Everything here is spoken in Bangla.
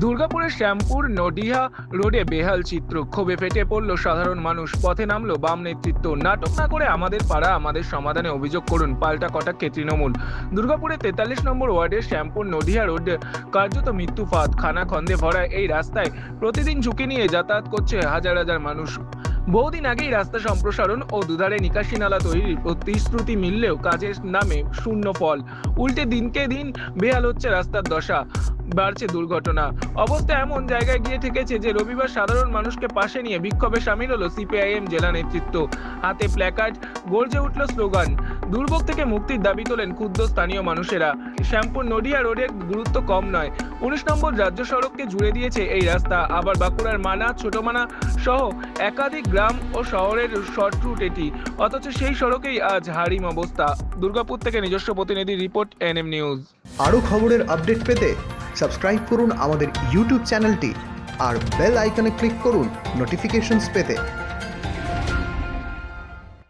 দুর্গাপুরের শ্যামপুর নডিহা রোডে বেহাল চিত্র। ক্ষোভে ফেটে পড়ল সাধারণ মানুষ। পথে নামলো বাম নেতৃত্ব। নাটক না করে আমাদের পাড়া, আমাদের সমাধানে অভিযোগ করুন, পাল্টা কটাক্ষে তৃণমূল। দুর্গাপুরের তেতাল্লিশ নম্বর ওয়ার্ডের শ্যামপুর নডিহা রোড কার্যত মৃত্যু ফাঁদ। খানা খন্দে ভরা এই রাস্তায় প্রতিদিন ঝুঁকি নিয়ে যাতায়াত করছে হাজার হাজার মানুষ। বহুদিন আগেই রাস্তা সম্প্রসারণ ও দুধারে নিকাশি নালা তৈরির প্রতিশ্রুতি মিললেও কাজের নামে শূন্য ফল। উল্টে দিনকে দিন বেহাল হচ্ছে রাস্তার দশা, বাড়ছে দুর্ঘটনা। অবস্থা এমন জায়গায় গিয়ে থেকেছে যে রবিবার সাধারণ মানুষকে পাশে নিয়ে বিক্ষোভে সামিল হলো সিপিআইএম জেলা নেতৃত্ব। হাতে প্ল্যাকার্ড গর্জে উঠল স্লোগান দুর্ভোগ থেকে মুক্তির দাবি তোলেন ক্ষুদ্র স্থানীয় মানুষেরা। শ্যামপুর নডিয়া রোডের গুরুত্ব কম নয়। উনিশ নম্বর রাজ্য সড়ককে জুড়ে দিয়েছে এই রাস্তা। আবার বাঁকুড়ার মানা, ছোটমানা সহ একাধিক গ্রাম ও শহরের শর্ট রুট এটি। অথচ সেই সড়কেই আজ হারিম অবস্থা। দুর্গাপুর থেকে নিজস্ব প্রতিনিধি রিপোর্ট এনএম নিউজ। আরও খবরের আপডেট পেতে সাবস্ক্রাইব করুন আমাদের ইউটিউব চ্যানেলটি আর বেল আইকনে ক্লিক করুন নোটিফিকেশনস পেতে।